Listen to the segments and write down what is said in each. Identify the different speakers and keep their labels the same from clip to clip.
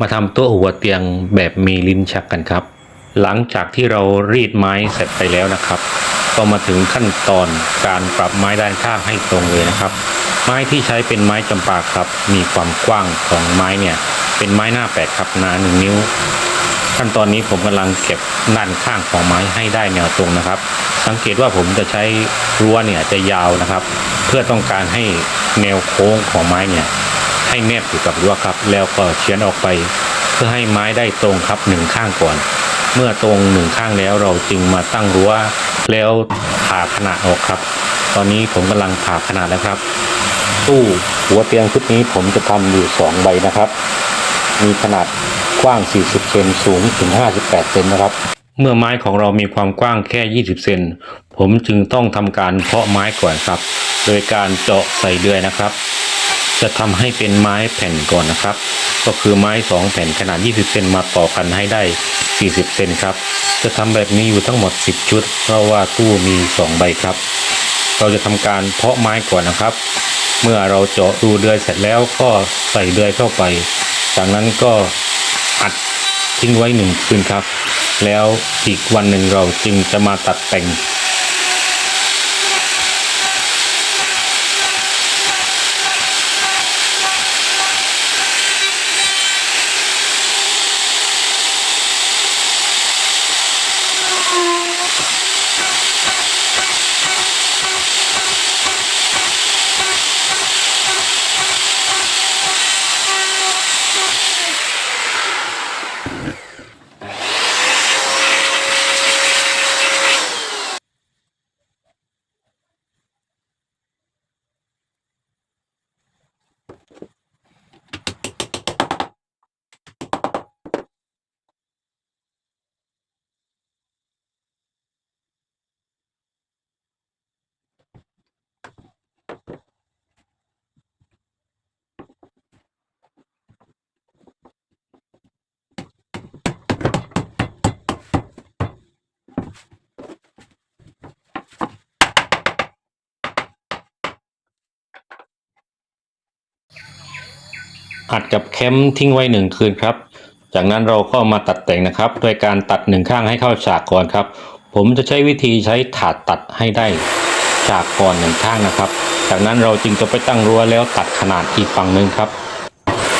Speaker 1: มาทำโต๊ะหัวเตียงแบบมีลิ้นชักกันครับ หลังจากที่เรารีดไม้เสร็จไปแล้วนะครับก็มาถึงขั้นตอนการปรับไม้ด้านข้างให้ตรงเลยนะครับ ไม้ที่ใช้เป็นไม้จำปาครับ มีความกว้างของไม้เนี่ย เป็นไม้หน้าแปดครับหนาหนึ่งนิ้ว ขั้นตอนนี้ผมกำลังเก็บด้านข้างของไม้ให้ได้แนวตรงนะครับ สังเกตว่าผมจะใช้รั้วเนี่ยจะยาวนะครับ เพื่อต้องการให้แนวโค้งของไม้เนี่ย ให้แนบอยู่กับรั้วครับ แล้วก็เฉียนออกไป เพื่อให้ไม้ได้ตรงครับหนึ่งข้างก่อน เมื่อตรงหนึ่งข้างแล้วเราจึงมาตั้งรั้วแล้วผ่าขนาดออกครับ ตอนนี้ผมกำลังผ่าขนาดแล้วครับ ตู้หัวเตียงชุดนี้ผมจะทำอยู่สองใบนะครับ มีขนาดกว้าง 40 เซนสูงถึง 58 เซนนะครับ เมื่อไม้ของเรามีความกว้างแค่ 20 เซน ผมจึงต้องทำการเพาะไม้ก่อนครับ โดยการเจาะใส่เดือยนะครับ จะทำให้เป็นไม้แผ่นก่อนนะครับ ก็คือไม้ 2 แผ่นขนาด 20 เซนมาต่อกันให้ได้ 40 เซนครับ จะทำแบบนี้อยู่ทั้งหมด 10 ชุด เพราะว่าตู้มี 2 ใบครับ เราจะทำการเพาะไม้ก่อนนะครับ เมื่อเราเจาะรูเดือยเสร็จแล้วก็ใส่เดือยเข้าไป จากนั้นก็อัดทิ้งไว้หนึ่งคืนครับ แล้วอีกวันหนึ่งเราจึงจะมาตัดแต่ง อัดกับแคมทิ้งไว้หนึ่งคืนครับ จากนั้นเราก็มาตัดแต่งนะครับโดยการตัดหนึ่งข้างให้เข้าฉากก่อนครับ ผมจะใช้วิธีใช้ถาดตัดให้ได้ฉากก่อนหนึ่งข้างนะครับ จากนั้นเราจึงจะไปตั้งรั้วแล้วตัดขนาดอีกฝั่งหนึ่งครับ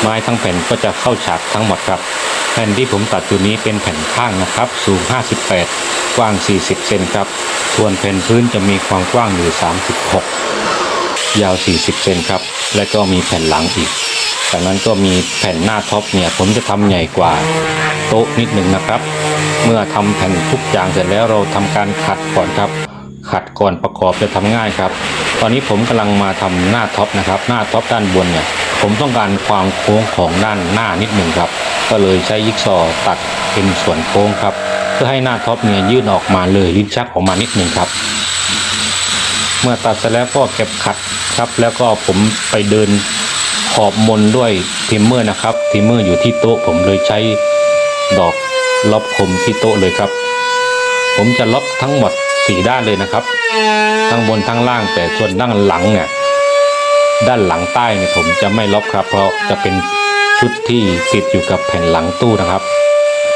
Speaker 1: ไม้ทั้งแผ่นก็จะเข้าฉากทั้งหมดครับ แผ่นที่ผมตัดอยู่นี้เป็นแผ่นข้างนะครับ สูง 58 กว้าง 40 เซนครับ ส่วนแผ่นพื้นจะมีความกว้างอยู่ 36 ยาว 40 เซนครับ และก็มีแผ่นหลังอีก จากนั้นก็มีแผ่นหน้าท็อปเนี่ยผมจะทำใหญ่กว่าโต๊ะนิดหนึ่งนะครับ เมื่อทำแผ่นทุกอย่างเสร็จแล้วเราทำการขัดก่อนครับ ขัดก่อนประกอบจะทำง่ายครับ ตอนนี้ผมกำลังมาทำหน้าท็อปนะครับ หน้าท็อปด้านบนเนี่ยผมต้องการความโค้งของด้านหน้านิดหนึ่งครับ ก็เลยใช้ยิกซอว์ตัดเป็นส่วนโค้งครับ เพื่อให้หน้าท็อปเนี่ยยื่นออกมาเลยลิ้นชักออกมานิดหนึ่งครับ เมื่อตัดเสร็จแล้วก็เก็บขัดครับ แล้วก็ผมไปเดิน ขอบมนด้วยทิมเมอร์นะครับทิมเมอร์อยู่ที่โต๊ะผมเลยใช้ดอกล็อบคมที่โต๊ะเลยครับ ผมจะล็อกทั้งหมดสี่ด้านเลยนะครับทั้งบนทั้งล่างแต่ส่วนด้านหลังเนี่ยด้านหลังใต้เนี่ยผมจะไม่ล็อกครับ เพราะจะเป็นชุดที่ติดอยู่กับแผ่นหลังตู้นะครับ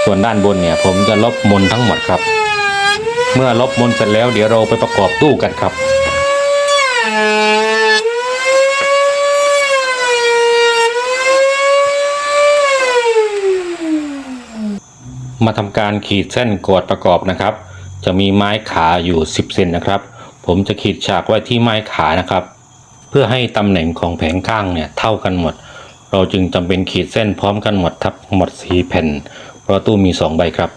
Speaker 1: ส่วนด้านบนเนี่ยผมจะล็อบมนทั้งหมดครับ เมื่อล็อบมนเสร็จแล้วเดี๋ยวเราไปประกอบตู้กันครับ มาทำการขีดเส้นกอดประกอบนะครับ จะมีไม้ขาอยู่ 10 เซนนะครับ ผมจะขีดฉากไว้ที่ไม้ขานะครับ เพื่อให้ตำแหน่งของแผงข้างเนี่ยเท่ากันหมด เราจึงจำเป็นขีดเส้นพร้อมกันหมดทับหมดสีแผ่น เพราะตู้มี 2 ใบครับ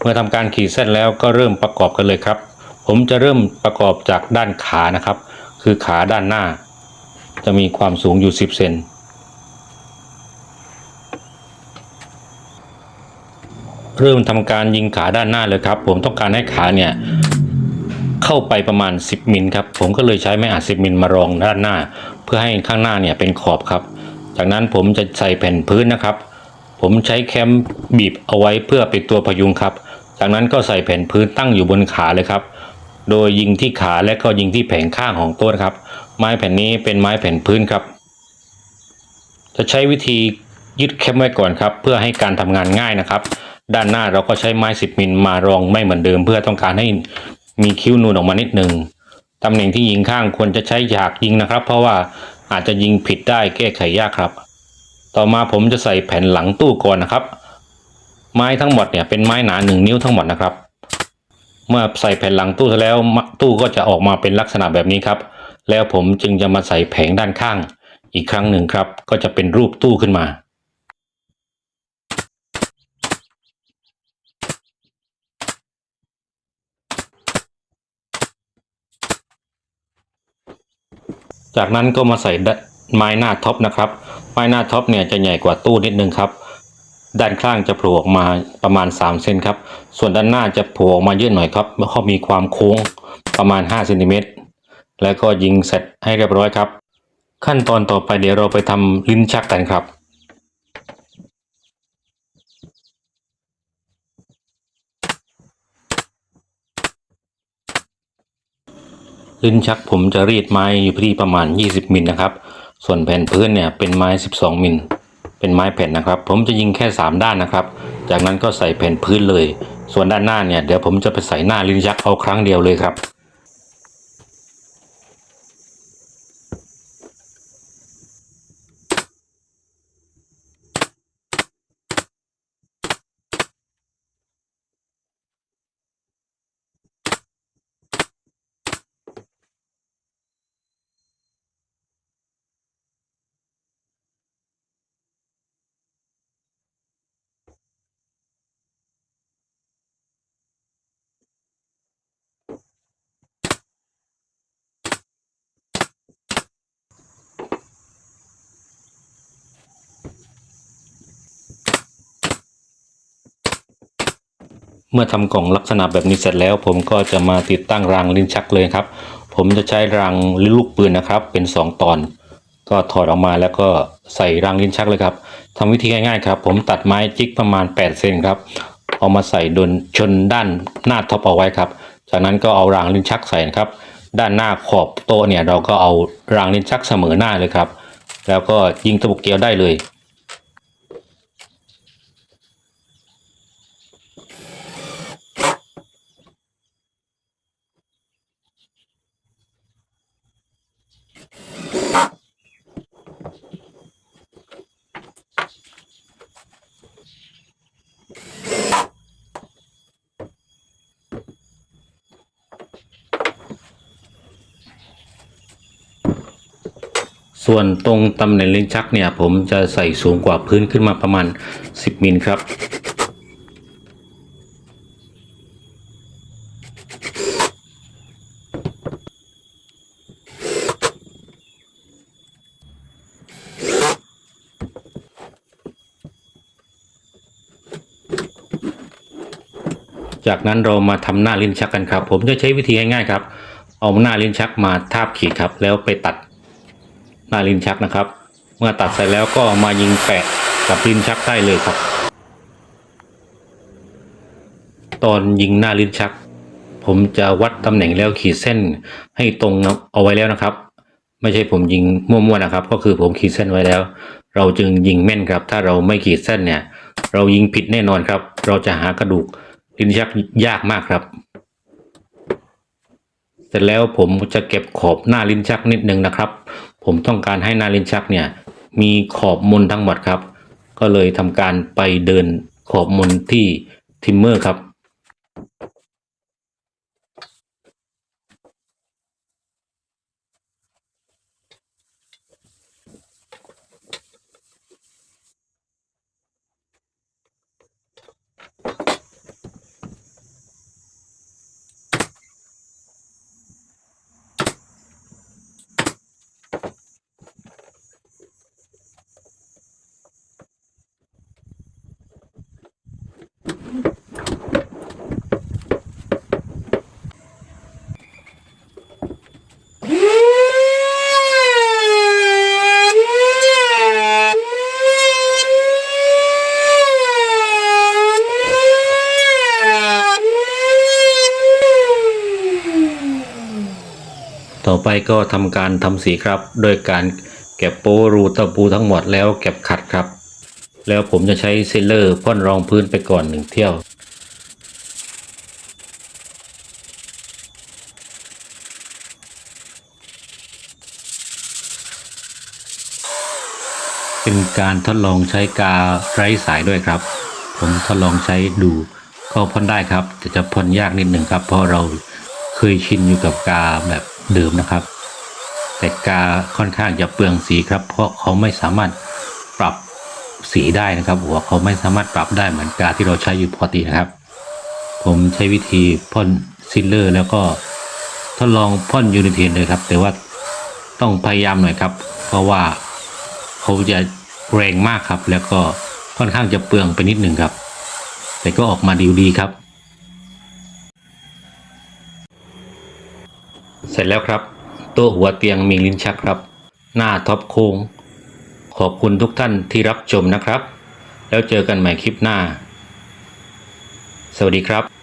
Speaker 1: เมื่อทำการขีดเส้นแล้วก็เริ่มประกอบกันเลยครับ ผมจะเริ่มประกอบจากด้านขานะครับ คือขาด้านหน้า จะมีความสูงอยู่ 10 เซน เริ่มทำการยิงขาด้านหน้าเลยครับ ผมต้องการให้ขาเนี่ยเข้าไปประมาณ 10มิลครับผมก็เลยใช้ไม้อัด10มิลมารองด้านหน้า เพื่อให้ข้างหน้าเนี่ยเป็นขอบครับ จากนั้นผมจะใส่แผ่นพื้นนะครับ ผมใช้แคมบีบเอาไว้เพื่อเป็นตัวพยุงครับ จากนั้นก็ใส่แผ่นพื้นตั้งอยู่บนขาเลยครับ โดยยิงที่ขาและก็ยิงที่แผงข้างของต๊ะนครับ ไม้แผ่นนี้เป็นไม้แผ่นพื้นครับ จะใช้วิธียึดแคมไว้ก่อนครับ เพื่อให้การทำงานง่ายนะครับ ด้านหน้าเราก็ใช้ไม้ 10 มิลมารองไม่เหมือนเดิม เพื่อต้องการให้มีคิ้วนูนออกมานิดหนึ่งตำแหน่งที่ยิงข้างควรจะใช้ฉากยิงนะครับ เพราะว่าอาจจะยิงผิดได้แก้ไขยากครับ ต่อมาผมจะใส่แผ่นหลังตู้ก่อนนะครับ ไม้ทั้งหมดเนี่ยเป็นไม้หนาหนึ่งนิ้วทั้งหมดนะครับ เมื่อใส่แผ่นหลังตู้แล้วตู้ก็จะออกมาเป็นลักษณะแบบนี้ครับ แล้วผมจึงจะมาใส่แผงด้านข้าง อีกครั้งหนึ่งครับ ก็จะเป็นรูปตู้ขึ้นมา จากนั้นก็มาใส่ไม้หน้าท็อปนะครับ ไม้หน้าท็อปเนี่ยจะใหญ่กว่าตู้นิดนึงครับ ด้านข้างจะโผล่ออกมาประมาณ 3 เซนครับ ส่วนด้านหน้าจะโผล่ออกมาเยอะหน่อยครับเพราะเขามีความโค้งประมาณ5เซนติเมตร แล้วก็ยิงเสร็จให้เรียบร้อยครับ ขั้นตอนต่อไปเดี๋ยวเราไปทำลิ้นชักกันครับ ลิ้นชักผมจะรีดไม้อยู่ที่ประมาณ 20มิลนะครับ ส่วนแผ่นพื้นเนี่ยเป็นไม้ 12มิลเป็นไม้แผ่นนะครับ ผมจะยิงแค่ 3 ด้านนะครับ จากนั้นก็ใส่แผ่นพื้นเลย ส่วนด้านหน้าเนี่ยเดี๋ยวผมจะไปใส่หน้าลิ้นชักเอาครั้งเดียวเลยครับ เมื่อทำกล่องลักษณะแบบนี้เสร็จแล้ว ผมก็จะมาติดตั้งรางลิ้นชักเลยครับ ผมจะใช้รางลูกปืนนะครับ เป็น 2 ตอน ก็ถอดออกมาแล้วก็ใส่รางลิ้นชักเลยครับทำวิธีง่ายๆครับ ผมตัดไม้จิกประมาณ8เซนครับเอามาใส่ดนชนด้านหน้าท็อปเอาไว้ครับ จากนั้นก็เอารางลิ้นชักใส่นะครับ ด้านหน้าขอบโต๊ะเนี่ยเราก็เอารางลิ้นชักเสมอหน้าเลยครับ แล้วก็ยิงตะบุกเกลียวได้เลย ส่วนตรงตำแหน่งลิ้นชักเนี่ย ผมจะใส่สูงกว่าพื้นขึ้นมาประมาณ 10มิลครับ จากนั้นเรามาทำหน้าลิ้นชักกันครับ ผมจะใช้วิธีง่ายๆครับ เอาหน้าลิ้นชักมาทาบขีดครับ แล้วไปตัด หน้าลิ้นชักนะครับ เมื่อตัดเสร็จแล้วก็มายิงแปะกับลิ้นชักได้เลยครับ ตอนยิงหน้าลิ้นชัก ผมจะวัดตำแหน่งแล้วขีดเส้นให้ตรงเอาไว้แล้วนะครับ ไม่ใช่ผมยิงมั่วๆนะครับ ก็คือผมขีดเส้นไว้แล้ว เราจึงยิงแม่นครับ ถ้าเราไม่ขีดเส้นเนี่ย เรายิงผิดแน่นอนครับ เราจะหากระดูกลิ้นชักยากมากครับเสร็จแล้วผมจะเก็บขอบหน้าลิ้นชักนิดนึงนะครับ ผมต้องการให้นาลินชักเนี่ยมีขอบมนทั้งหมดครับ ก็เลยทำการไปเดินขอบมนที่ทิมเมอร์ครับ ต่อไปก็ทำการทำสีครับ โดยการเก็บโปรูตะปูทั้งหมดแล้วเก็บขัดครับ แล้วผมจะใช้เซลเลอร์พ่นรองพื้นไปก่อนหนึ่งเที่ยวเป็นการทดลองใช้กาไร้สายด้วยครับ ผมทดลองใช้ดูก็พ่นได้ครับ แต่จะพ่นยากนิดหนึ่งครับ เพราะเราเคยชินอยู่กับกาแบบ ดิมนะครับ แต่กาค่อนข้างจะเปลืองสีครับ เพราะเขาไม่สามารถปรับสีได้นะครับ หัวเขาไม่สามารถปรับได้เหมือนกาที่เราใช้อยู่ปกตินะครับ ผมใช้วิธีพ่นซิลเลอร์ แล้วก็ทดลองพ่นยูนิเทนเลยครับ แต่ว่าต้องพยายามหน่อยครับ เพราะว่าเขาจะแรงมากครับ แล้วก็ค่อนข้างจะเปลืองไปนิดหนึ่งครับ แต่ก็ออกมาดีดีครับ เส ร็จแล้วครับโต๊ะหัวเตียงมีลิ้นชักครับ หน้าท็อปโค้ง ขอบคุณทุกท่านที่รับชมนะครับ แล้วเจอกันใหม่คลิปหน้า สวัสดีครับ